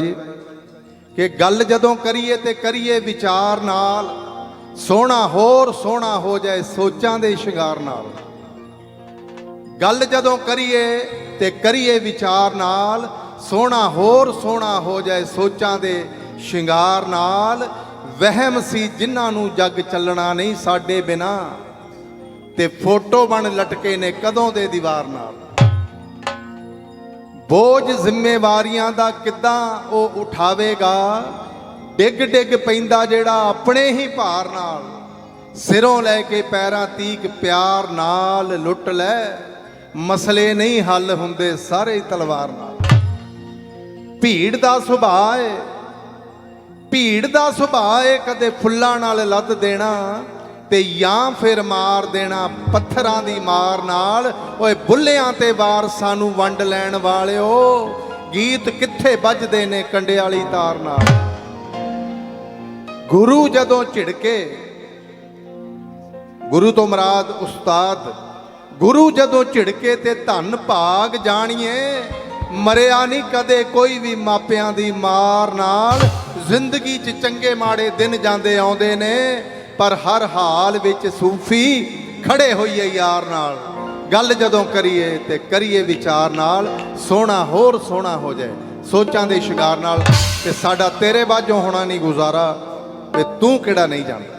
ਜੀ, ਕਿ ਗੱਲ ਜਦੋਂ ਕਰੀਏ ਤੇ ਕਰੀਏ ਵਿਚਾਰ ਨਾਲ, ਸੋਹਣਾ ਹੋਰ ਸੋਹਣਾ ਹੋ ਜਾਏ ਸੋਚਾਂ ਦੇ ਸ਼ਿੰਗਾਰ ਨਾਲ। ਗੱਲ ਜਦੋਂ ਕਰੀਏ ਤੇ ਕਰੀਏ ਵਿਚਾਰ ਨਾਲ, ਸੋਹਣਾ ਹੋਰ ਸੋਹਣਾ ਹੋ ਜਾਏ ਸੋਚਾਂ ਦੇ ਸ਼ਿੰਗਾਰ ਨਾਲ, ਵਹਿਮ ਸੀ ਜਿਨ੍ਹਾਂ ਨੂੰ ਜੱਗ ਚੱਲਣਾ ਨਹੀਂ ਸਾਡੇ ਬਿਨਾ, ਤੇ ਫੋਟੋ ਬਣ ਲਟਕੇ ਨੇ ਕਦੋਂ ਦੇ ਦੀਵਾਰ ਨਾਲ। ਬੋਝ ਜ਼ਿੰਮੇਵਾਰੀਆਂ ਦਾ ਕਿੱਦਾਂ ਉਹ ਉਠਾਵੇਗਾ? ਡਿੱਗ ਡਿੱਗ ਪੈਂਦਾ ਜਿਹੜਾ ਆਪਣੇ ਹੀ ਭਾਰ ਨਾਲ ਸਿਰੋਂ ਲੈ ਕੇ ਪੈਰਾਂ ਤੀਕ ਪਿਆਰ ਨਾਲ ਲੁੱਟ ਲੈ। ਮਸਲੇ ਨਹੀਂ ਹੱਲ ਹੁੰਦੇ ਸਾਰੇ ਤਲਵਾਰ ਨਾਲ। ਭੀੜ ਦਾ ਸੁਭਾਅ ਹੈ ਭੀੜ ਦਾ ਸੁਭਾਅ ਹੈ ਕਦੇ ਫੁੱਲਾਂ ਨਾਲ ਲੱਦ ਦੇਣਾ। ਤੇ ਜਾਂ ਫਿਰ ਮਾਰ ਦੇਣਾ, ਪੱਥਰਾਂ ਦੀ ਮਾਰ ਨਾਲ। ਓਏ ਬੁੱਲਿਆਂ ਤੇ ਵਾਰ ਸਾਨੂੰ ਵੰਡ ਲੈਣ ਵਾਲਿਓ। ਗੀਤ ਕਿੱਥੇ ਵੱਜਦੇ ਨੇ ਕੰਡੇ ਵਾਲੀ ਤਾਰ ਨਾਲ? ਗੁਰੂ ਜਦੋਂ ਝਿੜਕੇ, ਗੁਰੂ ਤੋਂ ਮਰਾਦ ਉਸਤਾਦ, ਗੁਰੂ ਜਦੋਂ ਝਿੜਕੇ ਤੇ ਧੰਨ ਭਾਗ ਜਾਣੀਏ, ਮਰਿਆ ਨਹੀਂ ਕਦੇ ਕੋਈ ਵੀ ਮਾਪਿਆਂ ਦੀ ਮਾਰ ਨਾਲ। ਜ਼ਿੰਦਗੀ 'ਚ ਚੰਗੇ ਮਾੜੇ ਦਿਨ ਜਾਂਦੇ ਆਉਂਦੇ ਨੇ। ਪਰ ਹਰ ਹਾਲ ਵਿੱਚ ਸੂਫੀ ਖੜੇ ਹੋਈਏ ਯਾਰ ਨਾਲ। ਗੱਲ ਜਦੋਂ ਕਰੀਏ ਤੇ ਕਰੀਏ ਵਿਚਾਰ ਨਾਲ, ਸੋਹਣਾ ਹੋਰ ਸੋਹਣਾ ਹੋ ਜਾਏ। ਸੋਚਾਂ ਦੇ ਸ਼ਿਕਾਰ ਨਾਲ ਤੇ ਸਾਡਾ ਤੇਰੇ ਬਾਝੋਂ ਹੋਣਾ ਨਹੀਂ ਗੁਜ਼ਾਰਾ ਤੇ ਤੂੰ ਕਿਹੜਾ ਨਹੀਂ ਜਾਣਦਾ।